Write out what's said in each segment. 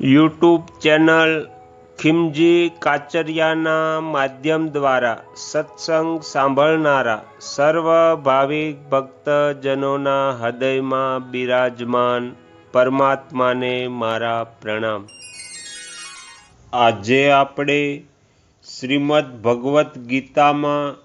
YouTube channel ખિમજી કાચરિયાના માધ્યમ દ્વારા સત્સંગ સાંભળનારા સર્વ ભાવિક ભક્તજનોના હૃદયમાં બિરાજમાન પરમાત્માને મારા પ્રણામ. આજે આપણે શ્રીમદ ભગવદ્ ગીતામાં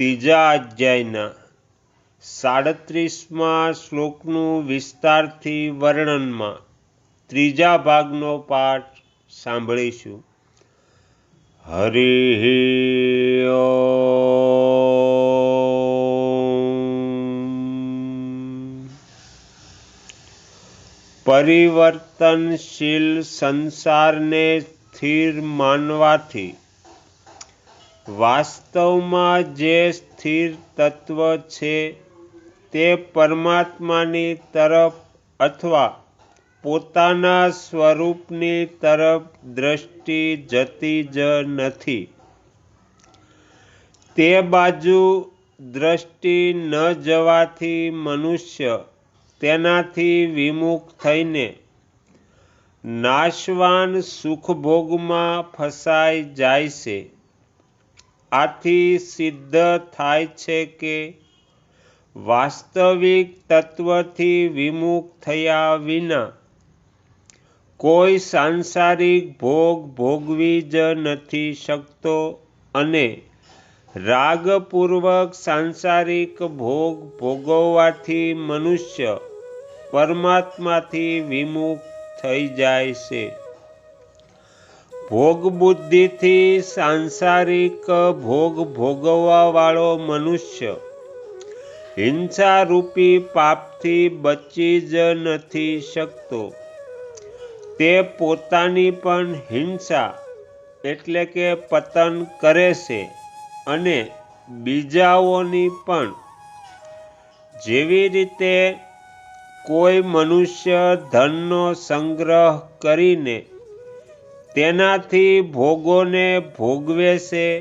ત્રીજા અધ્યાયના સાડત્રીસમાં શ્લોકનું વિસ્તારથી વર્ણનમાં ત્રીજા ભાગનો પાઠ સાંભળીશું. હરિ પરિવર્તનશીલ સંસારને સ્થિર માનવાથી વાસ્તવમાં જે સ્થિર તત્વ છે તે પરમાત્માની તરફ અથવા પોતાના સ્વરૂપની તરફ દ્રષ્ટિ જતી જ નથી. તે બાજુ દ્રષ્ટિ ન જવાથી મનુષ્ય તેનાથી વિમુખ થઈને નાશવાન સુખભોગમાં ફસાઈ જાય છે. આથી સિદ્ધ થાય છે કે વાસ્તવિક તત્વથી વિમુખ થયા વિના કોઈ સાંસારિક ભોગ ભોગવી જ નથી શકતો અને રાગપૂર્વક સાંસારિક ભોગ ભોગવવાથી મનુષ્ય પરમાત્માથી વિમુખ થઈ જાય છે. ભોગ બુદ્ધિથી સાંસારિક ભોગ ભોગવવાવાળો મનુષ્ય હિંસારૂપી પાપથી બચી જ નથી શકતો. તે પોતાની પણ હિંસા એટલે કે પતન કરે છે અને બીજાઓની પણ. જેવી રીતે કોઈ મનુષ્ય ધનનો સંગ્રહ કરીને તેનાથી ભોગોને ભોગવે છે,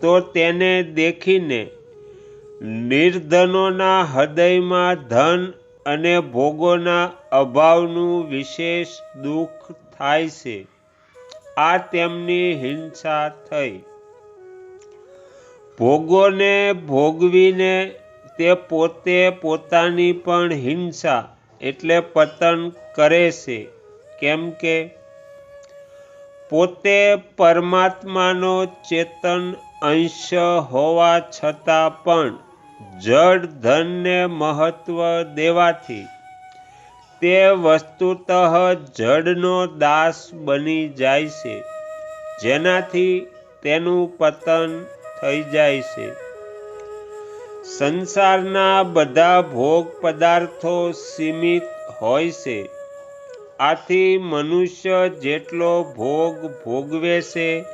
તો તેને દેખીને નિર્ધનોના હૃદયમાં ધન અને ભોગોના અભાવનું વિશેષ દુઃખ થાય છે. આ તેમની હિંસા થઈ. ભોગોને ભોગવીને તે પોતે પોતાની પણ હિંસા એટલે પતન કરે છે. કેમ કે પોતે પરમાત્માનો ચેતન અંશ હોવા છતાં પણ જડ ધનને મહત્વ દેવાથી. તે વસ્તુતઃ જડનો દાસ બની જાય છે, જેનાથી તેનું પતન થઈ જાય છે. સંસારના બધા ભોગ પદાર્થો સીમિત હોય છે. આથી મનુષ્ય જેટલો ભોગ ભોગવે છે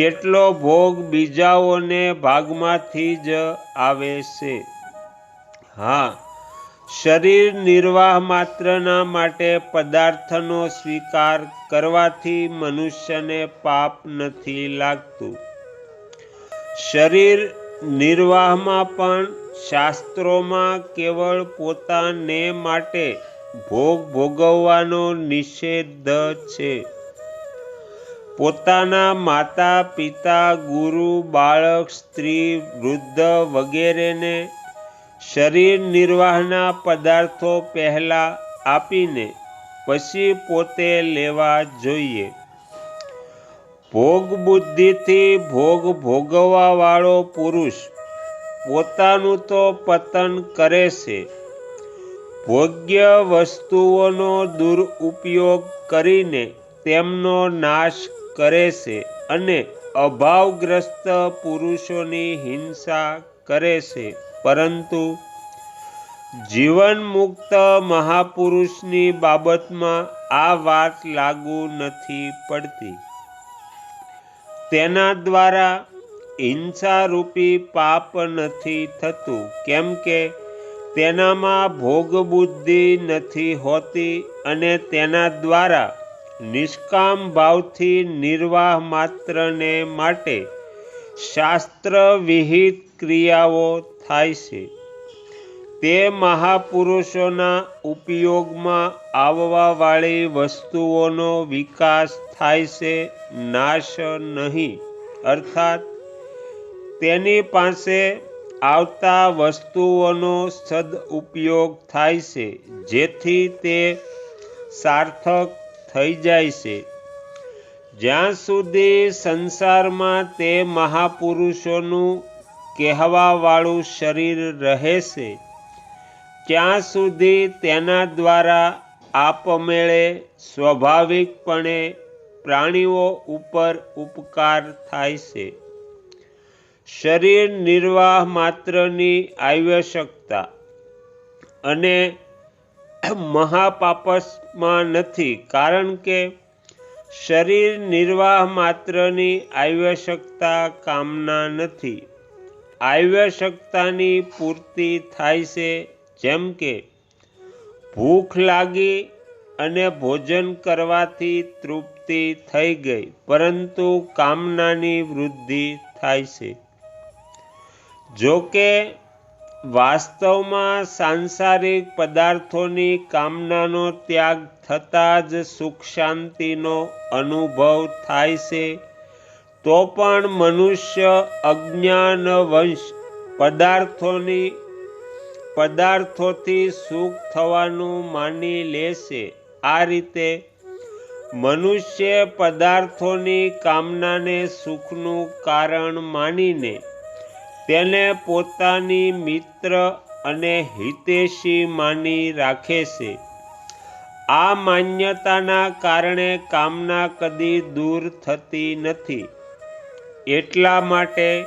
તેટલો ભોગ બીજાઓને ભાગમાંથી જ આવે છે. હા, શરીર નિર્વાહ માત્રના માટે પદાર્થનો સ્વીકાર કરવાથી મનુષ્યને પાપ નથી લાગતું. શરીર નિર્વાહમાં પણ શાસ્ત્રોમાં કેવળ પોતાને માટે ભોગ ભોગવવાનો નિષેધ છે. પોતાના માતા, પિતા, ગુરુ, બાળક, સ્ત્રી, વૃદ્ધ વગેરેને શરીર નિર્વાહના પદાર્થો પહેલાં આપીને પછી પોતે લેવા જોઈએ. ભોગ બુદ્ધિથી ભોગ ભોગવવાવાળો પુરુષ પોતાનું તો પતન કરે છે. ભોગ્ય વસ્તુઓનો દુરુપયોગ કરીને તેમનો નાશ કરે છે અને અભાવગ્રસ્ત પુરુષોની હિંસા કરે છે. પરંતુ જીવન મુક્ત મહાપુરુષની બાબતમાં આ વાત લાગુ નથી પડતી. તેના દ્વારા હિંસારૂપી પાપ નથી થતું, કેમ કે તેનામાં ભોગબુદ્ધિ નથી હોતી અને તેના દ્વારા નિષ્કામ ભાવથી નિર્વાહ માત્રને માટે શાસ્ત્ર વિહિત ક્રિયાઓ થાય છે. તે મહાપુરુષોના ઉપયોગમાં આવવાવાળી વસ્તુઓનો વિકાસ થાય છે, નાશ નહીં. અર્થાત, તેની પાસે આવતા વસ્તુઓનો સદઉપયોગ થાય છે, જેથી તે સાર્થક થઈ જાય છે. જ્યાં સુધી સંસારમાં તે મહાપુરુષોનું કહેવાવાળું શરીર રહે છે, ત્યાં સુધી તેના દ્વારા આપમેળે સ્વાભાવિકપણે પ્રાણીઓ ઉપર ઉપકાર થાય છે. શરીર નિર્વાહ માત્રની આવશ્યકતા અને મહાપાપસમાં નથી, કારણ કે શરીર નિર્વાહ માત્રની આવશ્યકતા કામના નથી. આવશ્યકતાની પૂર્તિ થાય છે, જેમ કે ભૂખ લાગી અને ભોજન કરવાથી તૃપ્તિ થઈ ગઈ, પરંતુ કામનાની વૃદ્ધિ થાય છે. જો કે વાસ્તવમાં સાંસારિક પદાર્થોની કામનાનો ત્યાગ થતાં જ સુખ શાંતિનો અનુભવ થાય છે. તો પણ મનુષ્ય અજ્ઞાન વંશ પદાર્થોની, પદાર્થોથી સુખ થવાનું માની લેશે આ રીતે મનુષ્ય પદાર્થોની કામનાને સુખનું કારણ માનીને તેને પોતાની મિત્ર અને હિતેશી માની રાખે છે. આ માન્યતાના કારણે કામના કદી દૂર થતી નથી. એટલા માટે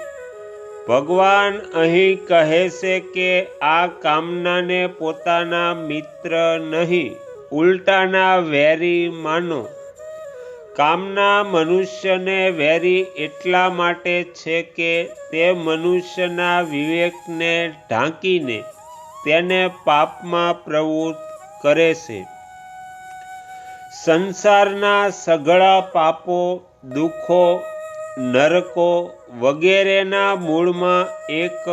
ભગવાન અહીં કહે છે કે આ કામનાને પોતાના મિત્ર નહીં, ઉલટાના વેરી માનો. કામના મનુષ્યને વેરી એટલા માટે છે કે તે મનુષ્યના વિવેકને ઢાંકીને તેને પાપમાં પ્રવૃત્ત કરે છે. સંસારના સઘળા પાપો, દુઃખો, નરકો વગેરેના મૂળમાં એક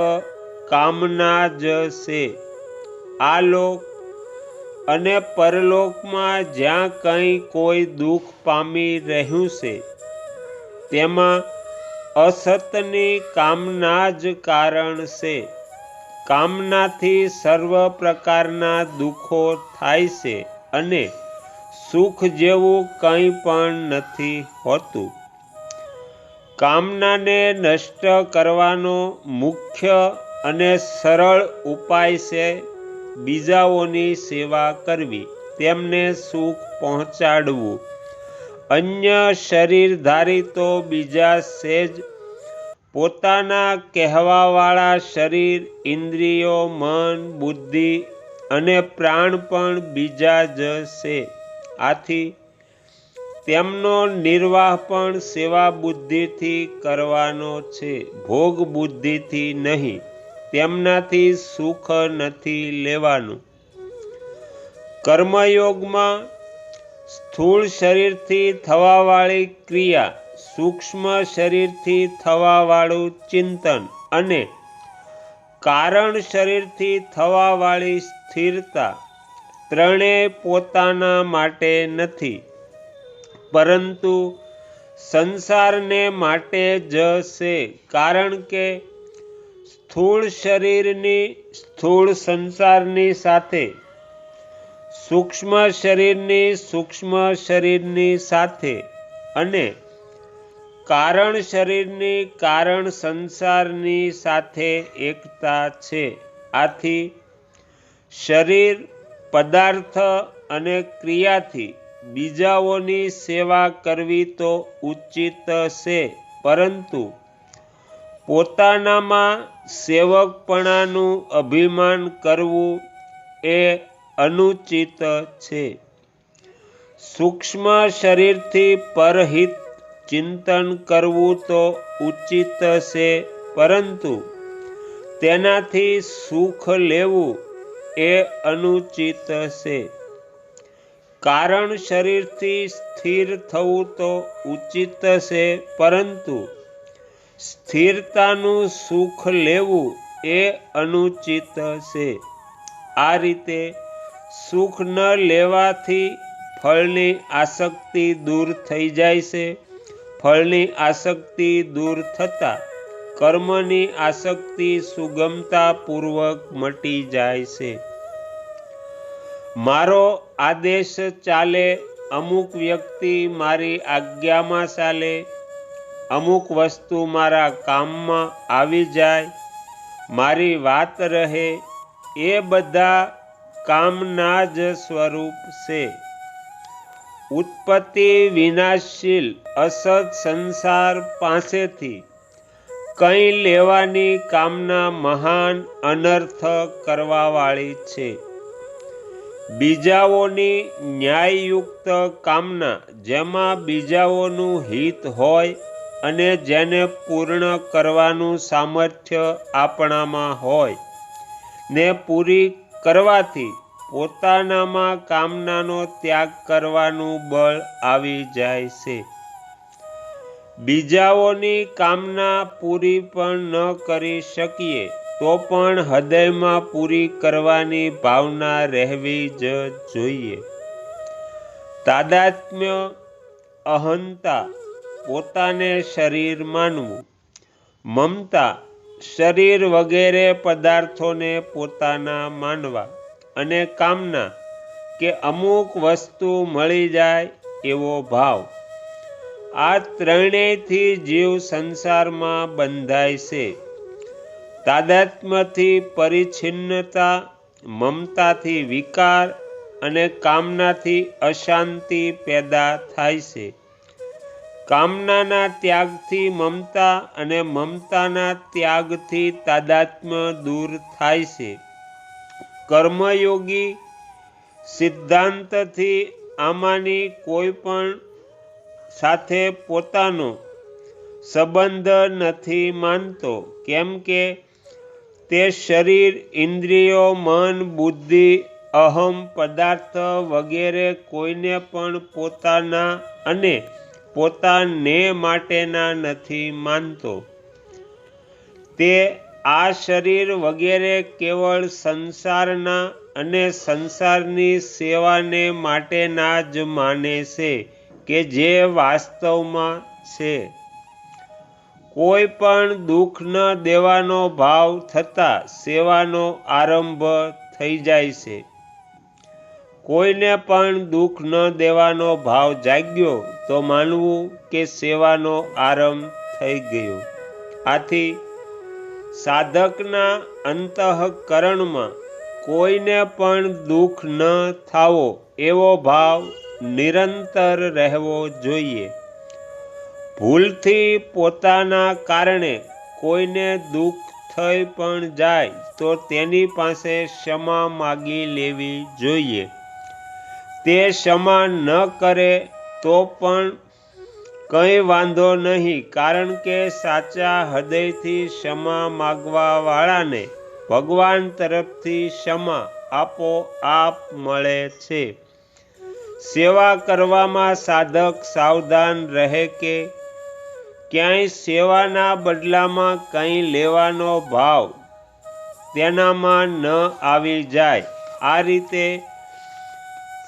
કામના જ છે. આ લોક અને પરલોકમાં જ્યાં કંઈ કોઈ દુઃખ પામી રહ્યું છે, તેમાં અસતની કામના જ કારણ છે. કામનાથી સર્વ પ્રકારના દુઃખો થાય છે અને સુખ જેવું કંઈ પણ નથી હોતું. કામનાને નષ્ટ કરવાનો મુખ્ય અને સરળ ઉપાય છે બીજાઓની સેવા કરવી, તેમને સુખ પહોંચાડવું. અન્ય શરીરધારી તો બીજા સેજ, પોતાના કહેવાવાળા શરીર, ઇન્દ્રિયો, મન, બુદ્ધિ અને પ્રાણ પણ બીજા જ છે. આથી તેમનો નિર્વાહ પણ સેવા બુદ્ધિથી કરવાનો છે ભોગ બુદ્ધિથી નહીં. તેમનાથી સુખ નથી લેવાનું. કર્મયોગમાં સ્થૂળ શરીરથી થવાવાળી ક્રિયા, સૂક્ષ્મ શરીરથી થવાવાળું ચિંતન અને કારણ શરીરથી થવાવાળી સ્થિરતા ત્રણેય પોતાના માટે નથી. પરંતુ સંસારને માટે જ છે. કારણ કે સ્થૂળ શરીરની, સ્થૂળ સંસારની સાથે, સૂક્ષ્મ શરીરની સૂક્ષ્મ શરીરની સાથે અને કારણ શરીરની, કારણ સંસારની સાથે એકતા છે. આથી શરીર પદાર્થ અને ક્રિયાથી બીજાઓની સેવા કરવી તો ઉચિત છે, પરંતુ પોતાનામાં સેવકપણાનું અભિમાન કરવું એ અનુચિત છે. સૂક્ષ્મ શરીરથી પરહિત ચિંતન કરવું તો ઉચિત છે, પરંતુ તેનાથી સુખ લેવું એ અનુચિત છે. કારણ શરીરથી સ્થિર થવું તો ઉચિત છે, પરંતુ સ્થિરતાનું સુખ લેવું એ અનુચિત છે. આ રીતે સુખ ન લેવાથી ફળની આસક્તિ દૂર થઈ જાય છે. ફળની આસક્તિ દૂર થતાં કર્મની આસક્તિ સુગમતાપૂર્વક મટી જાય છે. મારો આદેશ ચાલે, અમુક વ્યક્તિ મારી આજ્ઞામાં ચાલે અમુક વસ્તુ મારા કામમાં આવી જાય, મારી વાત રહે, એ બધા કામના જ સ્વરૂપ છે. ઉત્પત્તિ વિનાશશીલ અસત સંસાર પાસેથી કંઈ લેવાની કામના મહાન અનર્થ કરવાવાળી છે. બીજાઓની ન્યાયયુક્ત કામના, જેમાં બીજાઓનું હિત હોય અને જેને પૂર્ણ કરવાનું સામર્થ્ય આપણામાં હોય, ને પૂરી કરવાથી પોતાનામાં કામનાનો ત્યાગ કરવાનું બળ આવી જાય છે. બીજાઓની કામના પૂરી પણ ન કરી શકીએ, તો પણ હૃદયમાં પૂરી કરવાની ભાવના રહેવી જ જોઈએ. તાદાત્મ્ય અહંતા પોતાને શરીર માનવું. મમતા, શરીર વગેરે પદાર્થોને પોતાના માનવા અને કામના કે અમુક વસ્તુ મળી જાય એવો ભાવ. આ ત્રણેયથી જીવ સંસારમાં બંધાય છે. તાદાત્મ્યથી પરિચ્છિન્નતા, મમતાથી વિકાર અને કામનાથી અશાંતિ પેદા થાય છે. કામનાના ત્યાગથી મમતા અને મમતાના ત્યાગથી તાદાત્મ્ય દૂર થાય છે. કર્મયોગી સિદ્ધાંતથી આમાંની કોઈ પણ સાથે પોતાનો સંબંધ નથી માનતો, કેમ કે તે શરીર, ઇન્દ્રિયો, મન, બુદ્ધિ, અહમ પદાર્થ વગેરે કોઈને પણ પોતાના અને પોતાને માટેના નથી માનતો. તે આ શરીર વગેરે કેવળ સંસારના અને સંસારની સેવાને માટેના જ માને છે કે જે વાસ્તવમાં છે. કોઈ પણ દુઃખ ન દેવાનો ભાવ થતાં સેવાનો આરંભ થઈ જાય છે. કોઈને પણ દુઃખ ન દેવાનો ભાવ જાગ્યો તો માનવું કે સેવાનો આરંભ થઈ ગયો. આથી સાધકના અંતઃકરણમાં કોઈને પણ દુઃખ ન થાવો એવો ભાવ નિરંતર રહેવો જોઈએ. ભૂલથી પોતાના કારણે કોઈને દુઃખ થઈ પણ જાય તો તેની પાસે ક્ષમા માગી લેવી જોઈએ. તે ક્ષમા ન કરે તો પણ કંઈ વાંધો નહીં, કારણ કે સાચા હૃદયથી ક્ષમા માગવા વાળાને ભગવાન તરફથી ક્ષમા આપોઆપ મળે છે. સેવા કરવામાં સાધક સાવધાન રહે કે ક્યાંય સેવાના બદલામાં કંઈ લેવાનો ભાવ તેનામાં ન આવી જાય. આ રીતે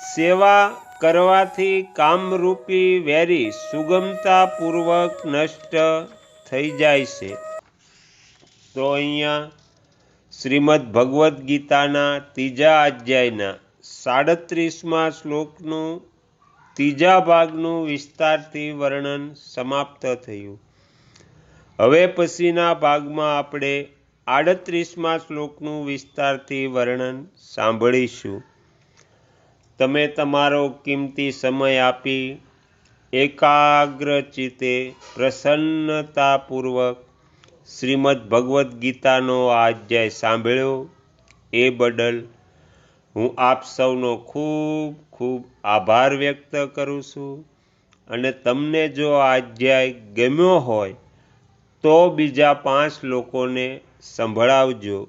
સેવા કરવાથી કામરૂપી વેરી સુગમતાપૂર્વક નષ્ટ થઈ જાય છે. તો અહીંયા શ્રીમદ્ ભગવદ્ ગીતાના ત્રીજા અધ્યાયના સાડત્રીસમાં શ્લોકનું ત્રીજા ભાગનું વિસ્તારથી વર્ણન સમાપ્ત થયું. હવે પછીના ભાગમાં આપણે આડત્રીસમાં શ્લોકનું વિસ્તારથી વર્ણન સાંભળીશું. તમે તમારો કિંમતી સમય આપી એકાગ્રચિતે પ્રસન્નતાપૂર્વક શ્રીમદ ભગવદ્ ગીતાનો આ અધ્યાય સાંભળ્યો. એ બદલ હું આપ સૌનો ખૂબ ખૂબ આભાર વ્યક્ત કરું છું અને તમને જો આ અધ્યાય ગમ્યો હોય તો બીજા પાંચ લોકોને સંભળાવજો.